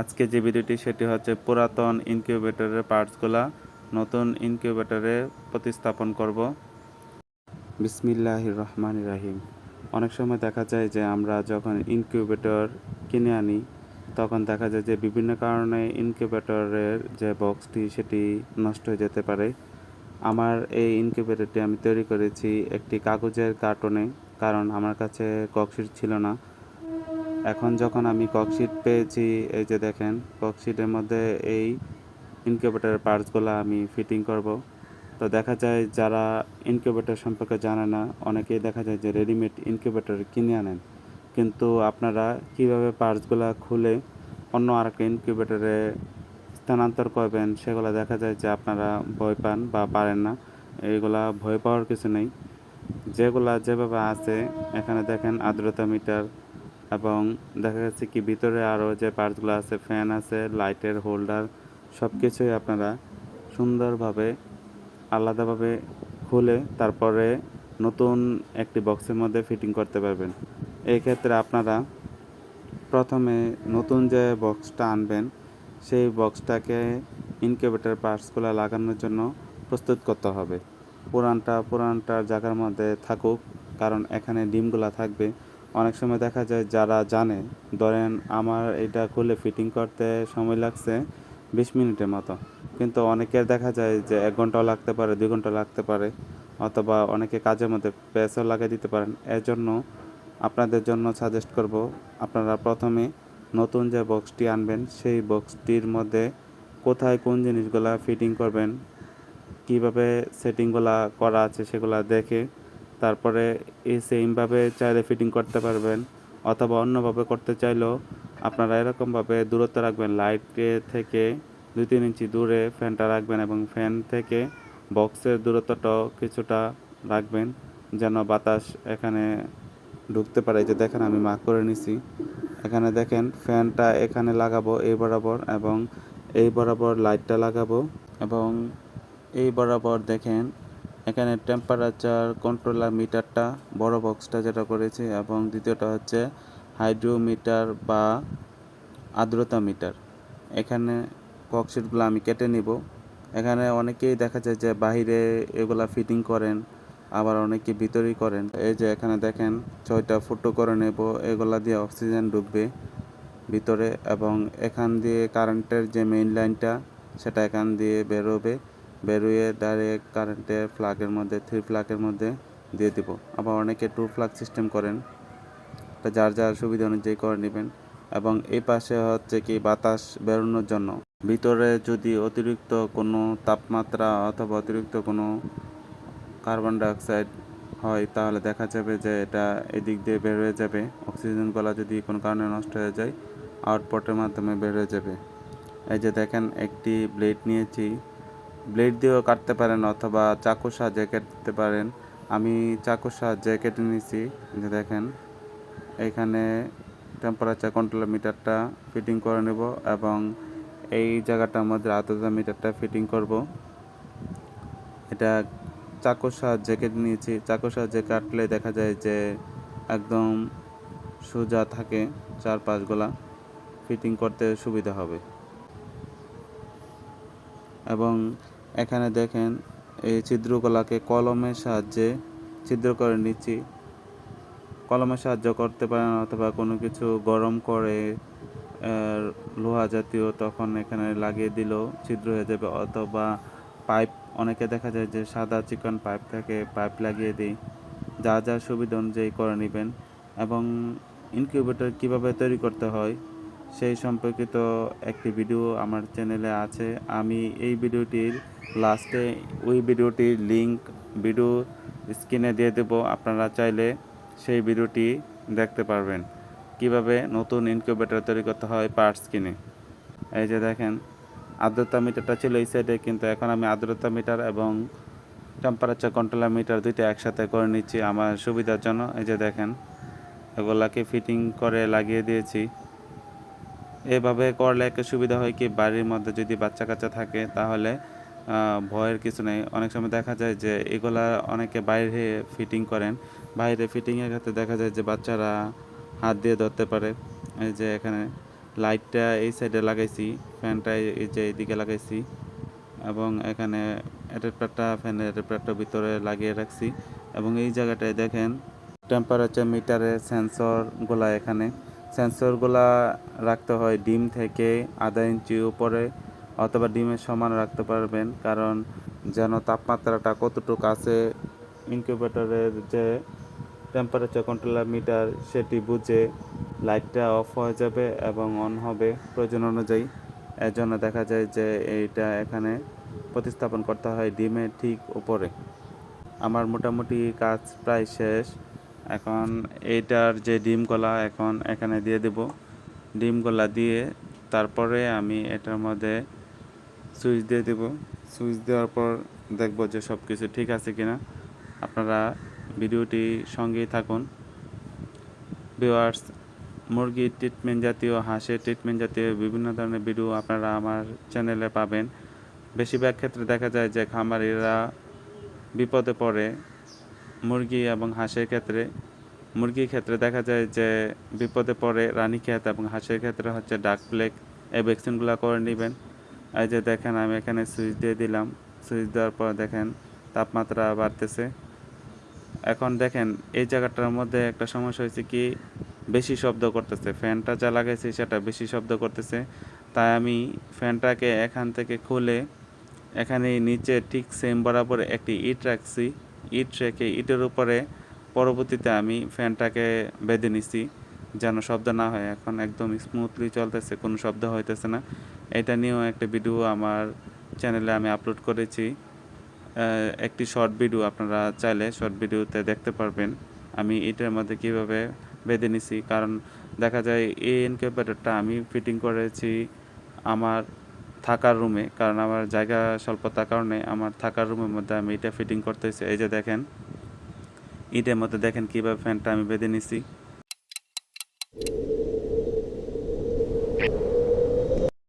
আজকে যে ভিডিওটি, সেটি হচ্ছে পুরাতন ইনকিউবেটরের পার্টসগুলা নতুন ইনকিউবেটরে প্রতিস্থাপন করব। বিসমিল্লাহ রহমান রাহিম। অনেক সময় দেখা যায় যে আমরা যখন ইনকিউবেটর কিনে আনি, তখন দেখা যায় যে বিভিন্ন কারণে ইনকিউবেটরের যে বক্সটি, সেটি নষ্ট হয়ে যেতে পারে। আমার এই ইনকিউবেটরটি আমি তৈরি করেছি একটি কাগজের কার্টনে, কারণ আমার কাছে ককশিট ছিল না। এখন যখন আমি ককশিট পেয়েছি, এই যে দেখেন ককশিটের মধ্যে এই ইনকিউবেটরের পার্টসগুলো আমি ফিটিং করব। তো দেখা যায় যারা ইনকিউবেটর সম্পর্কে জানে না, অনেকেই দেখা যায় যে রেডিমেড ইনকিউবেটর কিনে আনেন। কিন্তু আপনারা কীভাবে পার্টসগুলো খুলে অন্য আর আরেকটা ইনকিউবেটরে স্থানান্তর করবেন, সেগুলো দেখা যায় যে আপনারা ভয় পান বা পারেন না। এইগুলা ভয় পাওয়ার কিছু নেই। যেগুলা যেভাবে আছে, এখানে দেখেন আর্দ্রতা মিটার এবং দেখা যাচ্ছে কি ভিতরে আরও যে পার্টসগুলো আছে, ফ্যান আছে, লাইটের হোল্ডার সব কিছুই আপনারা সুন্দরভাবে, আলাদাভাবে খুলে তারপরে নতুন একটি বক্সের মধ্যে ফিটিং করতে পারবেন। এই ক্ষেত্রে আপনারা প্রথমে নতুন যে বক্সটা আনবেন, সেই বক্সটাকে ইনকিউবেটর পার্টসগুলো লাগানোর জন্য প্রস্তুত করতে হবে। পুরানটা, পুরানটার জায়গার মধ্যে থাকুক, কারণ এখানে ডিমগুলো থাকবে। অনেক সময় দেখা যায় যারা জানে, ধরেন আমার এটা খুলে ফিটিং করতে সময় লাগছে বিশ মিনিটের মতো। কিন্তু অনেকের দেখা যায় যে এক ঘন্টাও লাগতে পারে, দুই ঘণ্টা লাগতে পারে, অথবা অনেকে কাজের মধ্যে প্রেসও লাগিয়ে দিতে পারেন। এর জন্য আপনাদের জন্য সাজেস্ট করব, আপনারা প্রথমে নতুন যে বক্সটি আনবেন, সেই বক্সটির মধ্যে কোথায় কোন জিনিসগুলা ফিটিং করবেন, কীভাবে সেটিংগুলা করা আছে সেগুলা দেখে তারপরে এই সেমভাবে চাইলে ফিটিং করতে পারবেন অথবা অন্যভাবে করতে চাইলেও আপনারা এরকমভাবে দূরত্ব রাখবেন। লাইটে থেকে দুই তিন ইঞ্চি দূরে ফ্যানটা রাখবেন এবং ফ্যান থেকে বক্সের দূরত্বটাও কিছুটা রাখবেন যেন বাতাস এখানে ঢুকতে পারে। যে দেখেন আমি মার্ক করে নিছি। এখানে দেখেন ফ্যানটা এখানে লাগাবো এই বরাবর এবং এই বরাবর লাইটটা লাগাবো এবং এই বরাবর দেখেন এখানে টেম্পারেচার কন্ট্রোলার মিটারটা বড় বক্সটা যেটা করেছি, এবং দ্বিতীয়টা হচ্ছে হাইড্রোমিটার বা আর্দ্রতা মিটার এখানে ককশিটগুলো আমি কেটে নিব। এখানে অনেকেই দেখা যায় যে বাহিরে এগুলা ফিটিং করেন, আবার অনেকে ভিতরেই করেন। এই যে এখানে দেখেন, ছয়টা ফুটো করে নেব, এগুলা দিয়ে অক্সিজেন ঢুকবে ভিতরে, এবং এখান দিয়ে কারেন্টের যে মেইন লাইনটা সেটা এখান দিয়ে বেরোবে। বেরোয়ে ডাইরেক্ট কারেন্টের ফ্লাগের মধ্যে থ্রি ফ্লাগের মধ্যে দিয়ে দিব। আবার অনেকে টু ফ্লাগ সিস্টেম করেন। এটা যার যার সুবিধা অনুযায়ী করে নেবেন। এবং এই পাশে হচ্ছে কি বাতাস বেরোনোর জন্য। ভিতরে যদি অতিরিক্ত কোনো তাপমাত্রা অথবা অতিরিক্ত কোনো কার্বন ডাইঅক্সাইড হয়, তাহলে দেখা যাবে যে এটা এদিক দিয়ে বের হয়ে যাবে। অক্সিজেন গলা যদি কোনো কারণে নষ্ট হয়ে যায় আউটপটের মাধ্যমে বের হয়ে যাবে। এই যে দেখেন, একটি ব্লেড নিয়েছি। ব্লেড দিয়েও কাটতে পারেন অথবা চাকু সাহায্যে কাটতে পারেন। আমি চাকু সাহায্যে কেটে নিয়েছি যে দেখেন। এখানে টেম্পারেচার কন্ট্রোল মিটারটা ফিটিং করে নেব এবং এই জায়গাটার মধ্যে আর্দ্রতা মিটারটা ফিটিং করব। এটা চাকুর সাহায্যে কেটে নিয়েছি। চাকুর সাহায্যে কাটলে দেখা যায় যে একদম সোজা থাকে চার পাঁচগুলা ফিটিং করতে সুবিধা হবে। এবং এখানে দেখেন এই ছিদ্রকলাকে কলমের সাহায্যে ছিদ্র করে নিচ্ছি। কলমের সাহায্য করতে পারেন অথবা কোনো কিছু গরম করে লোহা জাতীয় তখন এখানে লাগিয়ে দিলেও ছিদ্র হয়ে যাবে অথবা পাইপ, অনেকে দেখা যায় যে সাদা চিকন পাইপ থাকে পাইপ লাগিয়ে দিই। যা যা সুবিধা অনুযায়ী করে নেবেন এবং ইনকিউবেটর কীভাবে তৈরি করতে হয় সেই সম্পর্কিত একটি ভিডিও আমার চ্যানেলে আছে। আমি এই ভিডিওটির লাস্টে ওই ভিডিওটির লিংক ভিডিও স্ক্রিনে দিয়ে দেব। আপনারা চাইলে সেই ভিডিওটি দেখতে পারবেন। কীভাবে নতুন ইনকিউবেটর তৈরি করতে হয় পার্টস কিনে এই যে দেখেন, আর্দ্রতা মিটারটা ছিল এই সাইডে কিন্তু এখন আমি আর্দ্রতা মিটার এবং টেম্পারেচার কন্ট্রোলার মিটার দুইটা একসাথে করে নিচ্ছি আমার সুবিধার জন্য। এই যে দেখেন, এগুলাকে ফিটিং করে লাগিয়ে দিয়েছি। এভাবে করলে একটা সুবিধা হয় কি? বাড়ির মধ্যে যদি বাচ্চা কাচ্চা থাকে, তাহলে ভয়ের কিছু নেই। অনেক সময় দেখা যায় যে, এগুলা অনেকে বাইরে ফিটিং করেন। বাইরে ফিটিংয়ের ক্ষেত্রে দেখা যায় যে, বাচ্চারা হাত দিয়ে ধরতে পারে। এই যে এখানে লাইটটা এই সাইডে লাগাইছি ফ্যানটা এই- যে এইদিকে লাগাইছি এবং এখানে অ্যাডাপ্টারটা ফ্যানের অ্যাডাপ্টারটা ভিতরে লাগিয়ে রাখছি এবং এই জায়গাটায় দেখেন টেম্পারেচার মিটারের সেন্সরগুলা এখানে সেন্সরগুলা রাখতে হয় ডিম থেকে আধা ইঞ্চি উপরে অথবা ডিমের সমান রাখতে পারবেন, কারণ যেন তাপমাত্রাটা কতটুকু আছে ইনকিউবেটরের যে টেম্পারেচার কন্ট্রোলার মিটার সেটি বুঝে লাইটটা অফ হয়ে যাবে এবং অন হবে প্রয়োজন অনুযায়ী। এর জন্য দেখা যায় যে এইটা এখানে প্রতিস্থাপন করতে হয় ডিমের ঠিক উপরে। আমার মোটামুটি কাজ প্রায় শেষ। এখন এইটার যে ডিম ডিমগুলা এখন এখানে দিয়ে দেব। ডিমগুলা দিয়ে তারপরে আমি এটার মধ্যে সুইচ দিয়ে দেব। সুইচ দেওয়ার পর দেখব যে সব কিছু ঠিক আছে কিনা। আপনারা ভিডিওটি সঙ্গেই থাকুন। ভিউয়ার্স মুরগির ট্রিটমেন্ট জাতীয়, হাঁসের ট্রিটমেন্ট জাতীয় বিভিন্ন ধরনের ভিডিও আপনারা আমার চ্যানেলে পাবেন। বেশিরভাগ ক্ষেত্রে দেখা যায় যে খামারিরা বিপদে পড়ে মুরগি এবং হাঁসের ক্ষেত্রে, মুরগির ক্ষেত্রে দেখা যায় যে বিপদে পড়ে রানীক্ষেত এবং হাঁসের ক্ষেত্রে হচ্ছে ডাক প্লেগ এই ভ্যাকসিনগুলো করে নেবেন। এই যে দেখেন, আমি এখানে সুইচ দিয়ে দিলাম। সুইচ দেওয়ার পর দেখেন, তাপমাত্রা বাড়তেছে। এখন দেখেন, এই জায়গাটার মধ্যে একটা সমস্যা হয়েছে কি, বেশি শব্দ করতেছে। ফ্যানটা যা লাগাইছি সেটা বেশি শব্দ করতেছে। তাই আমি ফ্যানটাকে এখান থেকে খুলে, এখানে নিচে ঠিক সেম বরাবর একটি ইট রাখছি। ইট রেখে ইটের উপরে পরবর্তীতে আমি ফ্যানটাকে বেঁধে নিছি, যেন শব্দ না হয়। এখন একদম স্মুথলি চলতেছে, কোনো শব্দ হইতেছে না। এটা নিয়েও একটা ভিডিও আমার চ্যানেলে আমি আপলোড করেছি। একটি শর্ট ভিডিও আপনারা চাইলে শর্ট ভিডিওতে দেখতে পারবেন। আমি এটার মধ্যে কীভাবে বেঁধে নিছি, কারণ দেখা যায় এই ইনকিউবেটরটা আমি ফিটিং করেছি আমার থাকার রুমে কারণ আমার জায়গা স্বল্পতার কারণে আমার থাকার রুমের মধ্যে আমি এটা ফিটিং করতেছি। এই যে দেখেন ইটের মধ্যে দেখেন কীভাবে ফ্যানটা আমি বেঁধে নিছি।